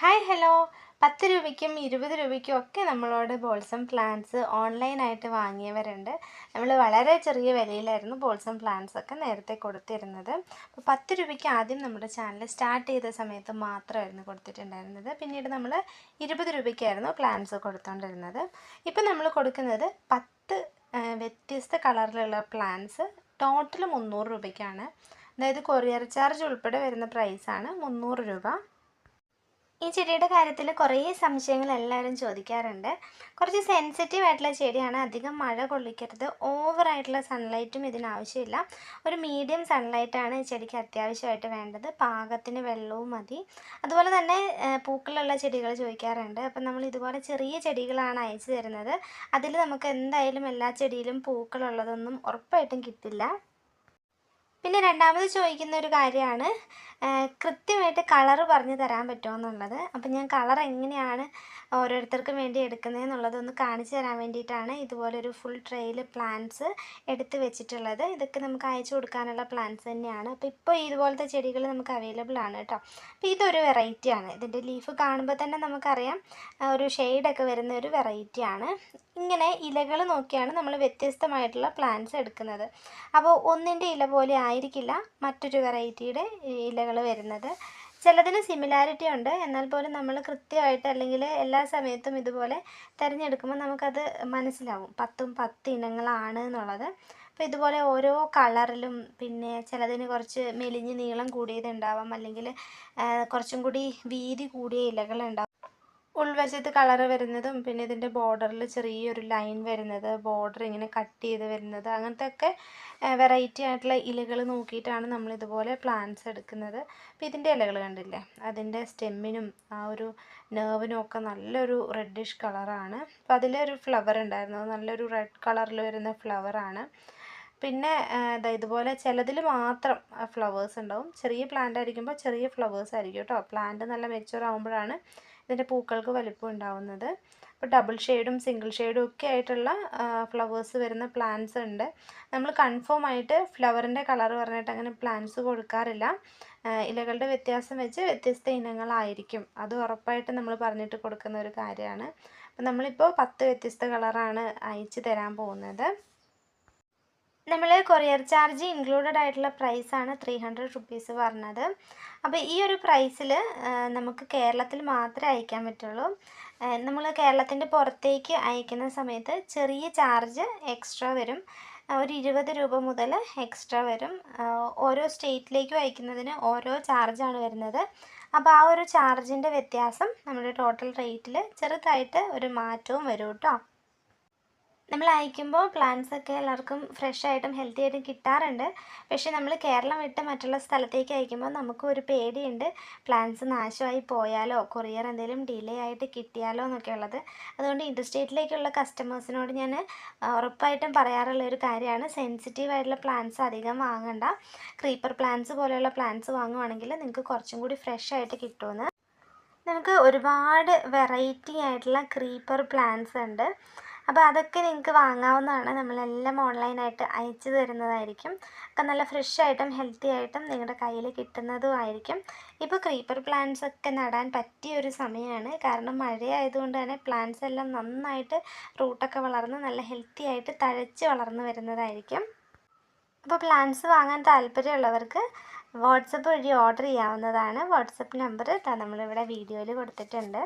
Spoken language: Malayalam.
ഹായ് ഹലോ പത്ത് രൂപയ്ക്കും ഇരുപത് രൂപയ്ക്കും ഒക്കെ നമ്മളോട് ബോൾസം പ്ലാന്റ്സ് ഓൺലൈനായിട്ട് വാങ്ങിയവരുണ്ട്. നമ്മൾ വളരെ ചെറിയ വിലയിലായിരുന്നു ബോൾസം പ്ലാന്റ്സ് ഒക്കെ നേരത്തെ കൊടുത്തിരുന്നത്. അപ്പോൾ പത്ത് രൂപയ്ക്ക് ആദ്യം നമ്മുടെ ചാനൽ സ്റ്റാർട്ട് ചെയ്ത സമയത്ത് മാത്രമായിരുന്നു കൊടുത്തിട്ടുണ്ടായിരുന്നത്. പിന്നീട് നമ്മൾ ഇരുപത് രൂപയ്ക്കായിരുന്നു പ്ലാന്റ്സ് കൊടുത്തുകൊണ്ടിരുന്നത് ഇപ്പം നമ്മൾ കൊടുക്കുന്നത് പത്ത് വ്യത്യസ്ത കളറിലുള്ള പ്ലാന്റ്സ് ടോട്ടൽ മുന്നൂറ് രൂപയ്ക്കാണ്. അതായത് കൊറിയർ ചാർജ് ഉൾപ്പെടെ വരുന്ന പ്രൈസാണ് മുന്നൂറ് രൂപ. ഈ ചെടിയുടെ കാര്യത്തിൽ കുറേ സംശയങ്ങൾ എല്ലാവരും ചോദിക്കാറുണ്ട്. കുറച്ച് സെൻസിറ്റീവ് ആയിട്ടുള്ള ചെടിയാണ്. അധികം മഴ കൊള്ളിക്കരുത്. ഓവറായിട്ടുള്ള സൺലൈറ്റും ഇതിനാവശ്യമില്ല. ഒരു മീഡിയം സൺലൈറ്റാണ് ഈ ചെടിക്ക് അത്യാവശ്യമായിട്ട് വേണ്ടത്. പാകത്തിന് വെള്ളവും മതി. അതുപോലെ തന്നെ പൂക്കളുള്ള ചെടികൾ ചോദിക്കാറുണ്ട്. അപ്പം നമ്മൾ ഇതുപോലെ ചെറിയ ചെടികളാണ് അയച്ചു തരുന്നത്. അതിൽ നമുക്ക് എന്തായാലും എല്ലാ ചെടിയിലും പൂക്കളുള്ളതൊന്നും ഉറപ്പായിട്ടും കിട്ടില്ല. പിന്നെ രണ്ടാമത് ചോദിക്കുന്ന ഒരു കാര്യമാണ് കൃത്യമായിട്ട് കളറ് പറഞ്ഞു തരാൻ പറ്റുമോ എന്നുള്ളത്. അപ്പം ഞാൻ കളർ എങ്ങനെയാണ് ഓരോരുത്തർക്കും വേണ്ടി എടുക്കുന്നതെന്നുള്ളത് ഒന്ന് കാണിച്ചു തരാൻ വേണ്ടിയിട്ടാണ് ഇതുപോലൊരു ഫുൾ ട്രെയിൽ പ്ലാന്റ്സ് എടുത്ത് വെച്ചിട്ടുള്ളത്. ഇതൊക്കെ നമുക്ക് അയച്ചു കൊടുക്കാനുള്ള പ്ലാന്റ്സ് തന്നെയാണ്. അപ്പോൾ ഇപ്പോൾ ഇതുപോലത്തെ ചെടികൾ നമുക്ക് അവൈലബിൾ ആണ് കേട്ടോ. അപ്പോൾ ഇതൊരു വെറൈറ്റിയാണ് ഇതിന്റെ ലീഫ് കാണുമ്പോൾ തന്നെ നമുക്കറിയാം ഒരു ഷെയ്ഡൊക്കെ വരുന്ന ഒരു വെറൈറ്റിയാണ് ഇങ്ങനെ ഇലകൾ നോക്കിയാണ് നമ്മൾ വ്യത്യസ്തമായിട്ടുള്ള പ്ലാന്റ്സ് എടുക്കുന്നത്. അപ്പോൾ ഒന്നിന്റെ ഇല പോലെ ആയിരിക്കില്ല മറ്റൊരു വെറൈറ്റിയുടെ ഇലകൾ വരുന്നത്. ചിലതിന് സിമിലാരിറ്റി ഉണ്ട്. എന്നാൽ പോലും നമ്മൾ കൃത്യമായിട്ട് അല്ലെങ്കിൽ എല്ലാ സമയത്തും ഇതുപോലെ തിരഞ്ഞെടുക്കുമ്പോൾ നമുക്കത് മനസ്സിലാവും. പത്തും പത്ത് ഇനങ്ങളാണ് എന്നുള്ളത്. അപ്പോൾ ഇതുപോലെ ഓരോ കളറിലും പിന്നെ ചിലതിന് കുറച്ച് മെലിഞ്ഞ് നീളം കൂടിയതുണ്ടാവാം. അല്ലെങ്കിൽ കുറച്ചും കൂടി വീതി കൂടിയ ഇലകളുണ്ടാവും ഉൾവശത്ത് കളർ വരുന്നതും പിന്നെ ഇതിന്റെ ബോർഡറിൽ ചെറിയൊരു ലൈൻ വരുന്നത് ബോർഡർ ഇങ്ങനെ കട്ട് ചെയ്ത് വരുന്നത് അങ്ങനത്തെ ഒക്കെ വെറൈറ്റി ആയിട്ടുള്ള ഇലകൾ നോക്കിയിട്ടാണ് നമ്മൾ ഇതുപോലെ പ്ലാന്റ്സ് എടുക്കുന്നത്. അപ്പോൾ ഇതിന്റെ ഇലകൾ കണ്ടില്ലേ? അതിന്റെ സ്റ്റെമ്മിനും ആ ഒരു നെർവിനും ഒക്കെ നല്ലൊരു റെഡിഷ് കളറാണ് അപ്പോൾ അതിലൊരു ഫ്ലവർ ഉണ്ടായിരുന്നു. നല്ലൊരു റെഡ് കളറിൽ വരുന്ന ഫ്ലവറാണ് പിന്നെ ഇതാ ഇതുപോലെ ചിലതിൽ മാത്രം ഫ്ലവേഴ്സ് ഉണ്ടാവും. ചെറിയ പ്ലാന്റ് ആയിരിക്കുമ്പോൾ ചെറിയ ഫ്ലവേഴ്സ് ആയിരിക്കും കേട്ടോ. പ്ലാന്റ് നല്ല മെച്ചുവർ ആകുമ്പോഴാണ് ഇതിന്റെ പൂക്കൾക്ക് വലിപ്പം ഉണ്ടാവുന്നത്. അപ്പോൾ ഡബിൾ ഷെയ്ഡും സിംഗിൾ ഷെയ്ഡും ഒക്കെ ആയിട്ടുള്ള ഫ്ലവേഴ്സ് വരുന്ന പ്ലാന്റ്സ് ഉണ്ട്. നമ്മൾ കൺഫേം ആയിട്ട് ഫ്ലവറിന്റെ കളർ പറഞ്ഞിട്ട് അങ്ങനെ പ്ലാന്റ്സ് കൊടുക്കാറില്ല. ഇലകളുടെ വ്യത്യാസം വെച്ച് വ്യത്യസ്ത ഇനങ്ങളായിരിക്കും. അത് ഉറപ്പായിട്ട് നമ്മൾ പറഞ്ഞിട്ട് കൊടുക്കുന്ന ഒരു കാര്യമാണ്. അപ്പം നമ്മളിപ്പോൾ പത്ത് വ്യത്യസ്ത കളറാണ് അയച്ചു തരാൻ പോകുന്നത്. നമ്മൾ കൊറിയർ ചാർജ് ഇൻക്ലൂഡഡ് ആയിട്ടുള്ള പ്രൈസാണ് ത്രീ ഹൺഡ്രഡ് റുപ്പീസ് പറഞ്ഞത്. അപ്പോൾ ഈ ഒരു പ്രൈസിൽ നമുക്ക് കേരളത്തിൽ മാത്രമേ അയക്കാൻ പറ്റുള്ളൂ. നമ്മൾ കേരളത്തിന്റെ പുറത്തേക്ക് അയക്കുന്ന സമയത്ത് ചെറിയ ചാർജ് എക്സ്ട്രാ വരും. ഒരു ഇരുപത് രൂപ മുതൽ എക്സ്ട്രാ വരും. ഓരോ സ്റ്റേറ്റിലേക്കും അയക്കുന്നതിന് ഓരോ ചാർജാണ് വരുന്നത്. അപ്പോൾ ആ ഒരു ചാർജിന്റെ വ്യത്യാസം നമ്മുടെ ടോട്ടൽ റേറ്റിൽ ചെറുതായിട്ട് ഒരു മാറ്റവും വരും കേട്ടോ നമ്മൾ അയക്കുമ്പോൾ പ്ലാന്റ്സ് ഒക്കെ എല്ലാവർക്കും ഫ്രഷ് ആയിട്ടും ഹെൽത്തി ആയിട്ടും കിട്ടാറുണ്ട്. പക്ഷേ നമ്മൾ കേരളം വിട്ട് മറ്റുള്ള സ്ഥലത്തേക്ക് അയക്കുമ്പോൾ നമുക്ക് ഒരു പേടിയുണ്ട്. പ്ലാന്റ്സ് നാശമായി പോയാലോ കൊറിയർ എന്തെങ്കിലും ഡിലേ ആയിട്ട് കിട്ടിയാലോ എന്നൊക്കെ ഉള്ളത്. അതുകൊണ്ട് ഇൻഡർസ്റ്റേറ്റിലേക്കുള്ള കസ്റ്റമേഴ്സിനോട് ഞാൻ ഉറപ്പായിട്ടും പറയാറുള്ള ഒരു കാര്യമാണ്. സെൻസിറ്റീവ് ആയിട്ടുള്ള പ്ലാന്റ്സ് അധികം വാങ്ങണ്ട. ക്രീപ്പർ പ്ലാന്റ്സ് പോലെയുള്ള പ്ലാന്റ്സ് വാങ്ങുവാണെങ്കിൽ നിങ്ങൾക്ക് കുറച്ചും കൂടി ഫ്രഷ് ആയിട്ട് കിട്ടുമെന്ന്. നമുക്ക് ഒരുപാട് വെറൈറ്റി ആയിട്ടുള്ള ക്രീപ്പർ പ്ലാന്റ്സ് ഉണ്ട്. അപ്പോൾ അതൊക്കെ നിങ്ങൾക്ക് വാങ്ങാവുന്നതാണ്. നമ്മളെല്ലാം ഓൺലൈനായിട്ട് അയച്ചു തരുന്നതായിരിക്കും. ഒക്കെ നല്ല ഫ്രഷ് ആയിട്ടും ഹെൽത്തി ആയിട്ടും നിങ്ങളുടെ കയ്യിൽ കിട്ടുന്നതും ആയിരിക്കും. ഇപ്പോൾ ക്രീപ്പർ പ്ലാന്റ്സ് ഒക്കെ നടാൻ പറ്റിയ ഒരു സമയമാണ് കാരണം മഴയായതുകൊണ്ട് തന്നെ പ്ലാന്റ്സ് എല്ലാം നന്നായിട്ട് റൂട്ടൊക്കെ വളർന്ന് നല്ല ഹെൽത്തി ആയിട്ട് തഴച്ച് വളർന്നു വരുന്നതായിരിക്കും. അപ്പോൾ പ്ലാന്റ്സ് വാങ്ങാൻ താല്പര്യമുള്ളവർക്ക് വാട്സപ്പ് വഴി ഓർഡർ ചെയ്യാവുന്നതാണ്. വാട്സപ്പ് നമ്പർ നമ്മളിവിടെ വീഡിയോയിൽ കൊടുത്തിട്ടുണ്ട്.